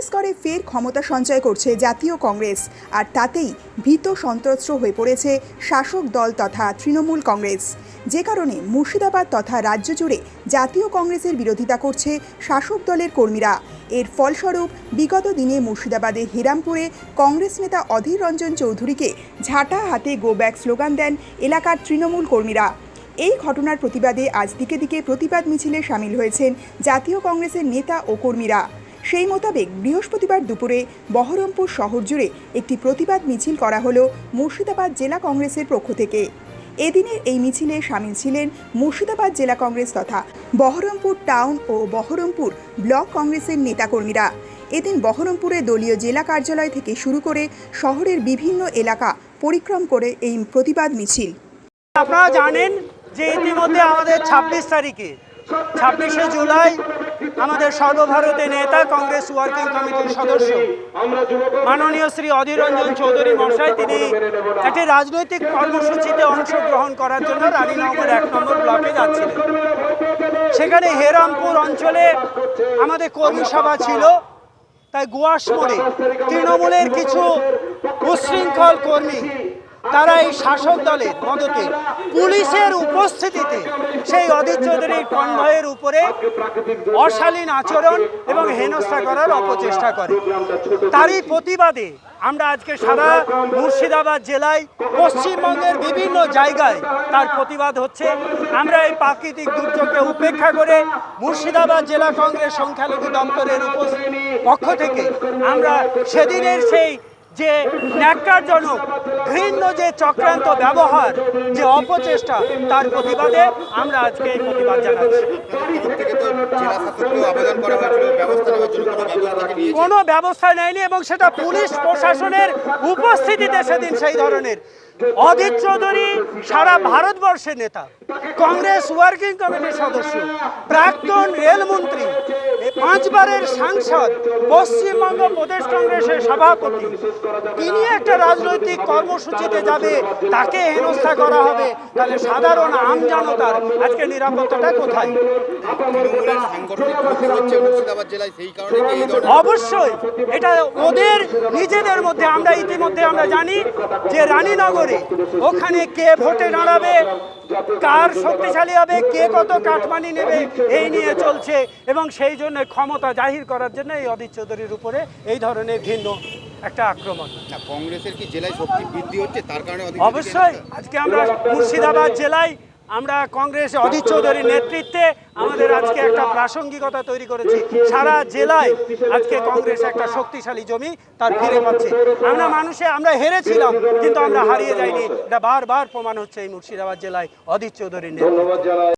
ছত্তিশগড়ে ফের ক্ষমতা সঞ্চয় করছে জাতীয় কংগ্রেস। আর তাতেই ভীত সন্ত্রস্ত হয়ে পড়েছে শাসক দল তথা তৃণমূল কংগ্রেস। যে কারণে মুর্শিদাবাদ তথা রাজ্য জুড়ে জাতীয় কংগ্রেসের বিরোধিতা করছে শাসক দলের কর্মীরা। এর ফলস্বরূপ বিগত দিনে মুর্শিদাবাদের হিরামপুরে কংগ্রেস নেতা অধীর রঞ্জন চৌধুরীকে ঝাঁটা হাতে গো ব্যাক স্লোগান দেন এলাকার তৃণমূল কর্মীরা। এই ঘটনার প্রতিবাদে আজ দিকে দিকে প্রতিবাদ মিছিলে সামিল হয়েছেন জাতীয় কংগ্রেসের নেতা ও কর্মীরা। সেই মোতাবেক বৃহস্পতিবার দুপুরে বহরমপুর শহর জুড়ে একটি প্রতিবাদ মিছিল করা হলো মুর্শিদাবাদ জেলা কংগ্রেসের পক্ষ থেকে। এদিনের এই মিছিলে সামিল ছিলেন মুর্শিদাবাদ জেলা কংগ্রেস তথা বহরমপুর টাউন ও বহরমপুর ব্লক কংগ্রেসের নেতাকর্মীরা। এদিন বহরমপুরে দলীয় জেলা কার্যালয় থেকে শুরু করে শহরের বিভিন্ন এলাকা পরিক্রম করে এই প্রতিবাদ মিছিল। আপনারা জানেন যে ইতিমধ্যে আমাদের ছাব্বিশ তারিখে ছাব্বিশে জুলাই আমাদের সর্বভারতীয় নেতা, কংগ্রেস ওয়ার্কিং কমিটির সদস্য। মাননীয় শ্রী অধীর রঞ্জন চৌধুরী মশাই তিনি একটি রাজনৈতিক কর্মসূচিতে অংশগ্রহণ করার জন্য রানীনগর এক নম্বর ব্লকে যাচ্ছিলেন। সেখানে হেরামপুর অঞ্চলে আমাদের কর্মী সভা ছিল। তাই গুয়াশ মোড়ে তৃণমূলের কিছু উশৃঙ্খল কর্মী তারা এই শাসক দলের মদতে পুলিশের উপস্থিতিতে সেই অধীর চৌধুরীর কনভয়ের উপরে অশালীন আচরণ এবং হেনস্থা করার অপচেষ্টা করে। তারই প্রতিবাদে আমরা আজকে সারা মুর্শিদাবাদ জেলায়, পশ্চিমবঙ্গের বিভিন্ন জায়গায় তার প্রতিবাদ হচ্ছে। আমরা এই প্রাকৃতিক দুর্যোগকে উপেক্ষা করে মুর্শিদাবাদ জেলা কংগ্রেস সংখ্যালঘু দপ্তরের উপ- পক্ষ থেকে আমরা সেদিনের সেই যে ন্যাক্কারজনক ঘৃণ্য যে চক্রান্ত ব্যবহার, যে অপচেষ্টা, তার প্রতিবাদে আমরা আজকে এই প্রতিবাদ জানাচ্ছি। কোনো ব্যবস্থা নেয়নি এবং সেটা পুলিশ প্রশাসনের উপস্থিতিতে সেদিন সেই ধরনের। অজিত চৌধুরী সারা ভারতবর্ষের নেতা, কংগ্রেস ওয়ার্কিং কমিটির সদস্য, প্রাক্তন রেলমন্ত্রী পাঁচবারের সাংসদ, পশ্চিমবঙ্গ প্রদেশ কংগ্রেসের সভাপতি। তিনি একটা রাজনৈতিক কর্মসূচিতে যাবে, তাকে হেনস্থা করা হবে। তাহলে সাধারণ আমজনতার আজকে নিরাপত্তাটা কোথায়? অবশ্যই, এটা ওদের, নিজেদের মধ্যে, আমরা ইতিমধ্যে আমরা জানি যে রানীনগরে ওখানে কে ভোটে দাঁড়াবে কার শক্তিশালী হবে? কে কত কাঠমানি নেবে? এই নিয়ে চলছে এবং সেই জন্য ক্ষমতা জাহির করার জন্য এই অদিত চৌধুরীর উপরে এই ধরনের ভিন্ন একটা আক্রমণ। না কংগ্রেসের কি জেলায় শক্তি বৃদ্ধি হচ্ছে? তার কারণে অবশ্যই। আজকে আমরা মুর্শিদাবাদ জেলায় আমরা কংগ্রেস অজিত চৌধুরীর নেতৃত্বে আমাদের আজকে একটা প্রাসঙ্গিকতা তৈরি করেছি। সারা জেলায় আজকে কংগ্রেস একটা শক্তিশালী জমি তার ফিরে পাচ্ছে। আমরা মানুষে, আমরা হেরেছিলাম, কিন্তু আমরা হারিয়ে যাইনি। এটা বারবার প্রমাণ হচ্ছে এই মুর্শিদাবাদ জেলায় অজিত চৌধুরীর নেতৃত্বে।